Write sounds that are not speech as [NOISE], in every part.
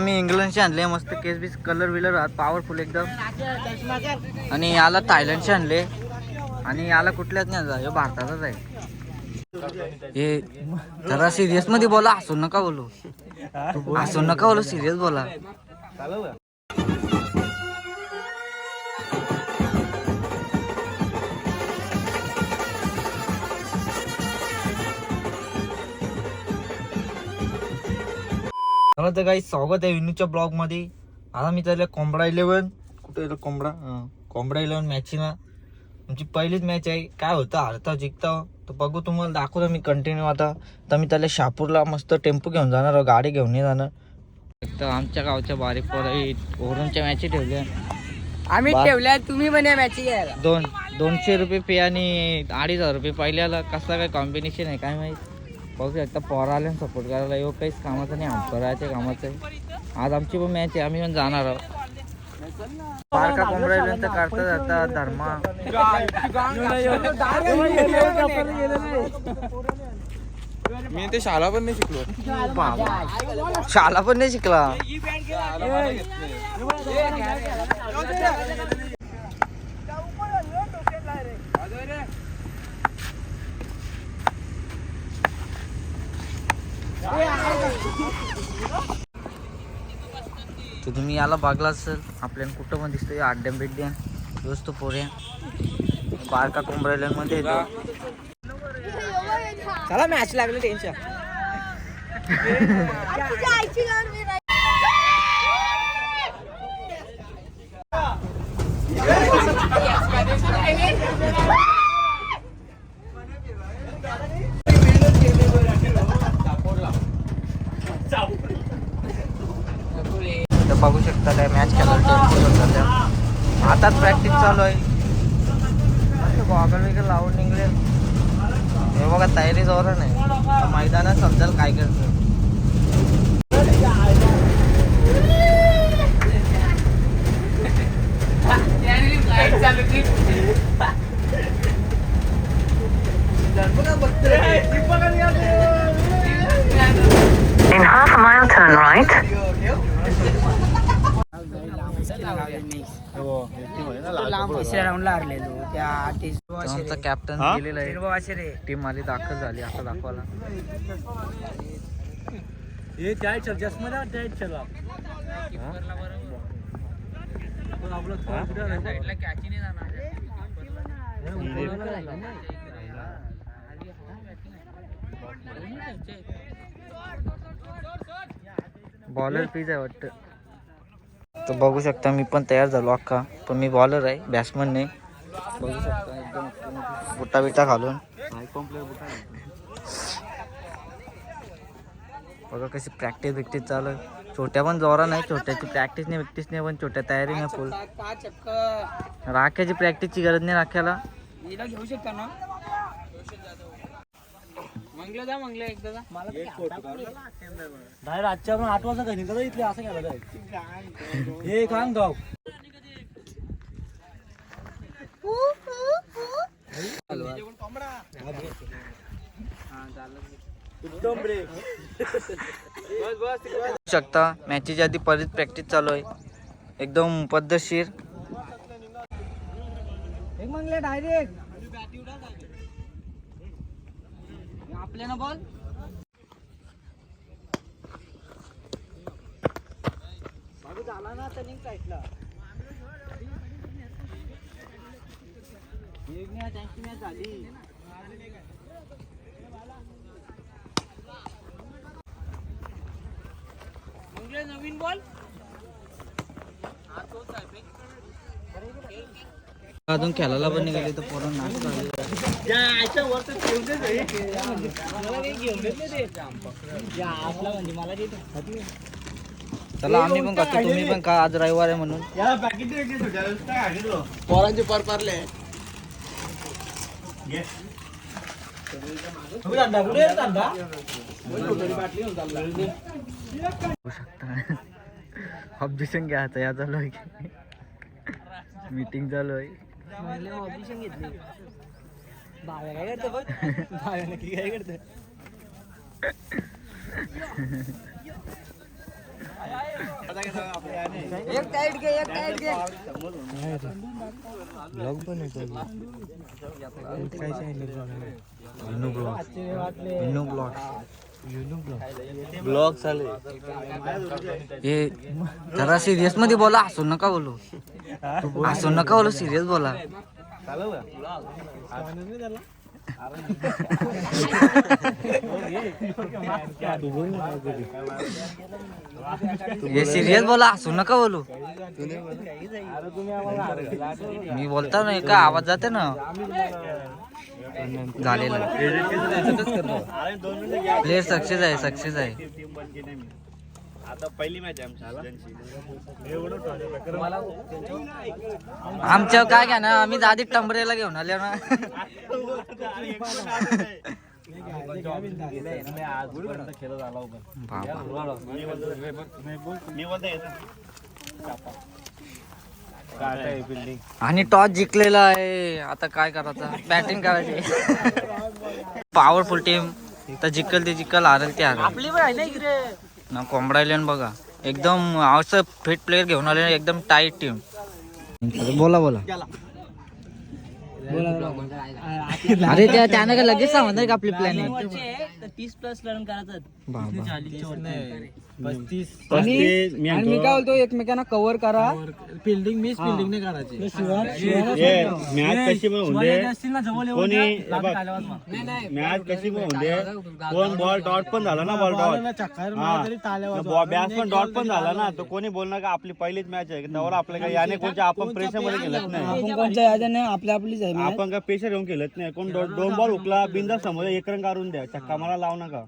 मी इंग्लंडचे आणले मस्त केस बीस कलर विलर पॉवरफुल एकदम. आणि याला थायलंडचे आणले. आणि याला कुठल्याच नाही भारताचाच आहे. हे जरा सिरियसमध्ये बोला हसून नका बोलू. हसून नका बोलू सिरियस बोला. मला तर काही स्वागत आहे विनूच्या ब्लॉगमध्ये. आता मी त्याला कोंबडा इलेवन कुठे रे कोंबडा? कोंबडा इलेवन मॅच ना आमची पहिलीच मॅच आहे. काय होतं हरता जिंकता. तर बघू तुम्हाला दाखवतो मी कंटिन्यू आता. तर मी त्याला शापूरला मस्त टेम्पो घेऊन जाणार गाडी घेऊन नाही जाणार. तर आमच्या गावच्या बारीक पोर ओरूनच्या मॅची ठेवल्या. आम्ही ठेवल्या तुम्ही म्हणे मॅच घ्यायला. दोन दोनशे रुपये पे आणि अडीच हजार रुपये. पहिल्याला कसं काय कॉम्बिनेशन आहे काय माहीत? बघू शकता पोरा आले सपोर्ट करायला येऊ. काहीच कामाचं नाही आमचं कामाचं आहे आज आमची पण मॅच आहे आम्ही पण जाणार आहोत. बारका धर्मा. मी ते शाळा पण नाही शिकलो. शाळा पण नाही शिकला. तर तुम्ही याला बघला असेल आपल्याला कुठं पण दिसतोय आड्ड्यान बिड्ड्यान दोस्त पोऱ्या बारका कोंबड्या मध्ये चला मॅच लागलं टेन्शन तर [LAUGHS] बघू शकता त्या मॅच खेळायला त्या आताच प्रॅक्टिस चालू आहे. गॉगल वगैरे लावून निघले. हे बघा तयारी जोर नाही मैदानात समजाल काय करतो आमचा कॅप्टन गेलेला आहे. रे टीम आली दाखल झाली आता दाखवायला. बॉलर पीज आहे वाटतं. तर बघू शकता मी पण तयार झालो अख्खा. पण मी बॉलर आहे बॅट्समन नाही बघू शकता. एकदम बुटा बिटा घालून. बघा कशी प्रॅक्टिस बिक्टिस चालू छोट्या पण जोरा नाही छोट्याची प्रॅक्टिस नाही बिक्टिस नाही पण छोट्या तयारी नाही फुल राख्याची प्रॅक्टिसची गरज नाही राख्याला. घेऊ शकता ना? मंगला जा मंगला एकदा जा. मला आजच्या पण आठ वाजता घरी इथले असं केलं हे काम गाव उत्तम ब्रेक बघू शकता मॅचेच्या आधी परत प्रॅक्टिस चालू आहे. एकदम पद्धतशीर एक मंगला डायरेक्ट आपल्या ना बॉल झाला ना टर्निंग साईडला एक मॅच त्यांची मॅच झाली. मंगला नवीन बॉल अजून खेळायला पण निघाले तर पोरं नाच झाली म्हणजे चला आम्ही पण करतो तुम्ही पण का आज रविवार आहे म्हणून. पोरांचे पर पारले. बघू शकता ऑब्जेक्शन घ्यायचं या चालू आहे मीटिंग चालू आहे ऑडिशन घेतली भाव्या काय करतो बघ? भाव्या नक्की काय करतो? [LAUGHS] एक टाईट घे एक टाईट घे. ब्लॉग विनू ब्लॉग ब्लॉग चालू हे जरा सिरियसमध्ये बोला हसून नका बोलू. हसून नका बोलू सिरियस बोला. हे सिरियस बोला हसू नका बोलू. मी बोलता नाही का आवाज जाते ना? झालेला. प्लेयर सक्सेस आहे सक्सेस आहे. आता पहिली मॅच आहे आमच्या काय घ्या ना आम्ही आधी टंबरेला घेऊन आलो ना. बाबा. आणि टॉस जिंकलेला आहे. आता काय करायचं? बॅटिंग करायची. पॉवरफुल टीम तर जिंकल ते जिंकल हारेल ते हारेल. आपली पण आहे ना इकडे. ना कोंबडायलन बघा. एकदम असं फिट प्लेअर घेऊन आले एकदम टाईट टीम बोला बोला. अरे त्या त्यानं काय लगेच सांगत का आपली तर तीस प्लस रन करायचं. आणि आणि मी काय बोलतो एकमेकांना कव्हर करा. फिल्डिंग मीच फिल्डिंग नाही करायची मॅच कशी पण कोणी बॉल डॉट पण झाला ना बॉल डॉट. बॅस पण डॉट पण झाला ना तर कोणी बोलणार का आपली पहिलीच मॅच आहे? आपल्या याने कोणच्या आपण प्रेशरमध्ये खेळत नाही. याच्याने आपल्या आपलीच आहे. आपण काय प्रेशर घेऊन खेळत नाही कोण दोन बॉल हुकला बिंदास समोर एक रन काढून द्या चक्का मला लावू नका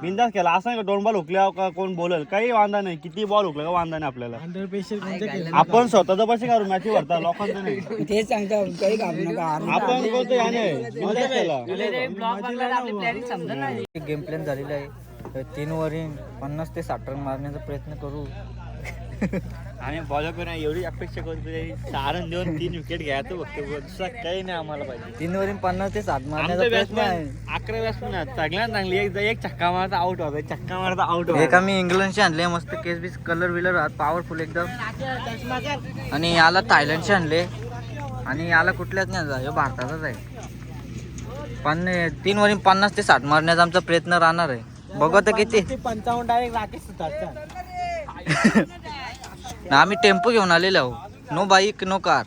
बिंदास केला असं नाही का दोन बॉल हुकल्या का कोण बोलल काही वांधा नाही किती बॉल हुकला का वांधा नाही आपल्याला अंडर प्रेशर कोणत्या खेळात? आपण स्वतःच पैसे काढू मॅच भरता लोकांचं नाही तेच सांगता काही घाबरू नका आपण कोणतं याने बिंदास केला गेम प्लॅन झालेला आहे तीन वरील पन्नास ते साठ रन मारण्याचा प्रयत्न करू आणि बॉलर पण एवढी अपेक्षा करतो सारण देऊन तीन विकेट घ्यायचं फक्त. दुसरा काही नाही आम्हाला पाहिजे. तीन वरील पन्नास ते साठ मारण्याचा आमचं प्रयत्न आहे. बॅट्समॅन अकरा बॅट्समॅन आहेत. सगळ्यात चांगली एक एक छक्का मारता आउट होता. छक्का मारता आउट एक आम्ही इंग्लंडचे आणले मस्त केस बीस कलर विलर पॉवरफुल एकदम. आणि याला थायलंडचे आणले. आणि याला कुठल्याच नाही आणला, ह्यो भारताचाच आहे. पण तीन वरील पन्नास ते साठ मारण्याचा आमचा प्रयत्न राहणार आहे. बघू आता किती. ते पंचावन्न डायरेक्ट राकेश सुतारचा. [LAUGHS] ना आम्ही टेम्पो घेऊन आलेलो आहो. No bike no car.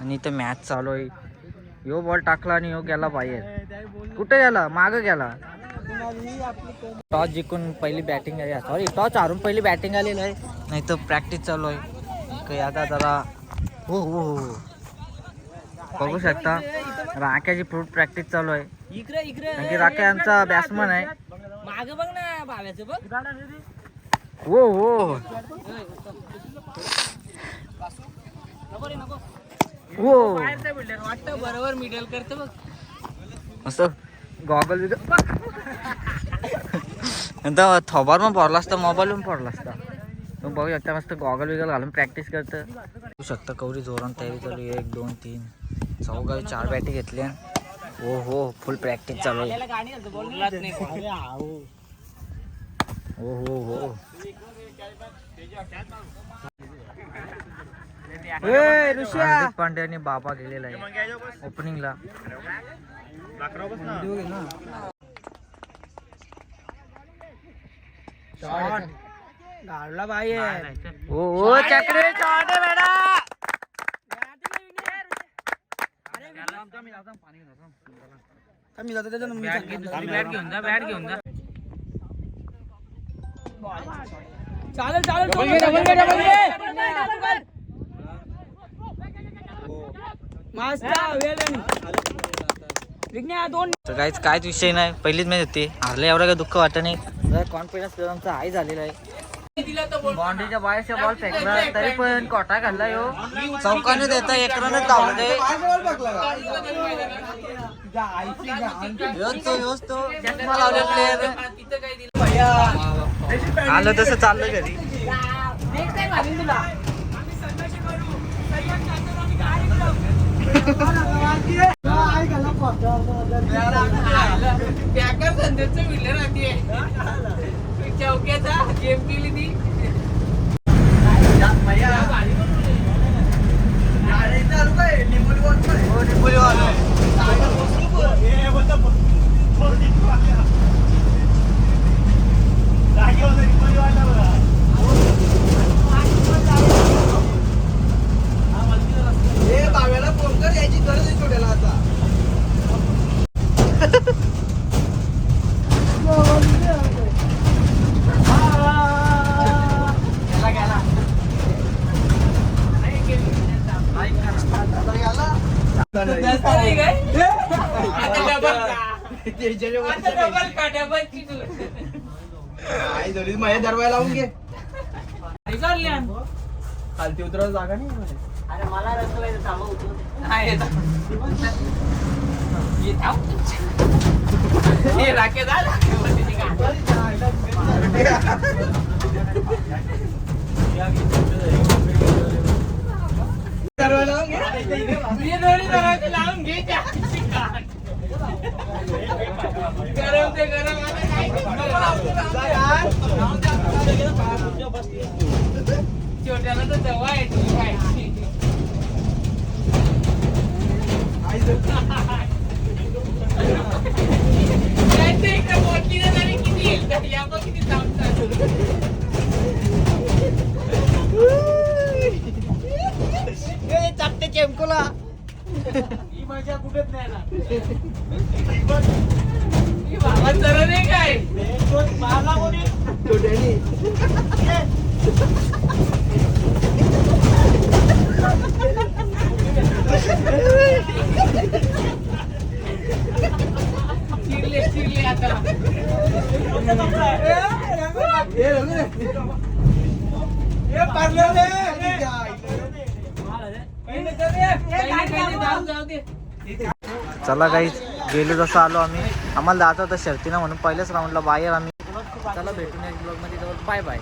आणि इथं मॅच चालू आहे. यो बॉल टाकला आणि यो गेला बाहेर. कुठे गेला? माग गेला. टॉस जिंकून पहिली बॅटिंग आहे सॉरी टॉस हारून पहिली बॅटिंग आलेलं आहे. नाही तर प्रॅक्टिस चालू आहे. काही आता जरा हो हो हो हो. बघू शकता. राख्याची फ्रूट प्रॅक्टिस चालू आहे. राख्या आमचा बॅट्समन आहे. माग बघ ना भाव्याचं बघ. हो हो. हो. वाटतं बरोबर मिडल करते बघ असं गॉगल बिगल नंतर थोबार पण पडला असता मोबाईल पण पडला असता. मग बघू शकता मस्त गॉगल बिगल घालून प्रॅक्टिस करतं. बघू शकता कवरी जोरान तयारी चालू एक दोन तीन चौघा चार बॅटी घेतल्या हो हो फुल प्रॅक्टिस चालू आहे त्याला गाणी घालतो बॉल मुलात नाही अरे आहो हो हो हो. हार्दिक पांड्या आणि बाबा गेलेला आहे. ओपनिंगला गाडला बाहेर ओ ओ चक्रे शॉट आहे बेटा. मी जातो त्याच्या. बॅट घेऊन जा बॅट घेऊन जा. चालेल चालेल काहीच काहीच विषय नाही. पहिलीच मॅच होती. हारले एवढं काही दुःख वाटत नाही. कॉन्फिडन्स आमचा हाय झालेला आहे. बाउंड्रीच्या बाहेरच्या बॉल फेकला तरी पण कोटा घालला यो. चौकाने देता एक रनच चष्मा लावले प्लेअर आलं तसं चाललं घरी. चौक्याचा गेम केली ती नसतं काय आता डबल का आता डबल का डबल चिटू माझ्या दरवाजा लावून घे खालती उतरायला जागा नाही आहे ना. ये थांब. हे राखे जा, राखे मध्ये ते का? तुझे दोन्ही दरवाजे लावून घे त्या. गरम ते गरम आता काय छोट्याला तर जवळ आहे तुझी काय काय ते एका बोटलीने तरी किती येईल तर या बघ किती चावतात चापटे चेमकोला ही मजा कुठेच नाही ना काय चिरले चिरले आता. काही चला काही गेलो जसं आलो आम्ही. आम्हाला जात होतं शर्तीनं म्हणून पहिल्याच राऊंडला बाहेर आम्ही. चला भेटून बाय बाय.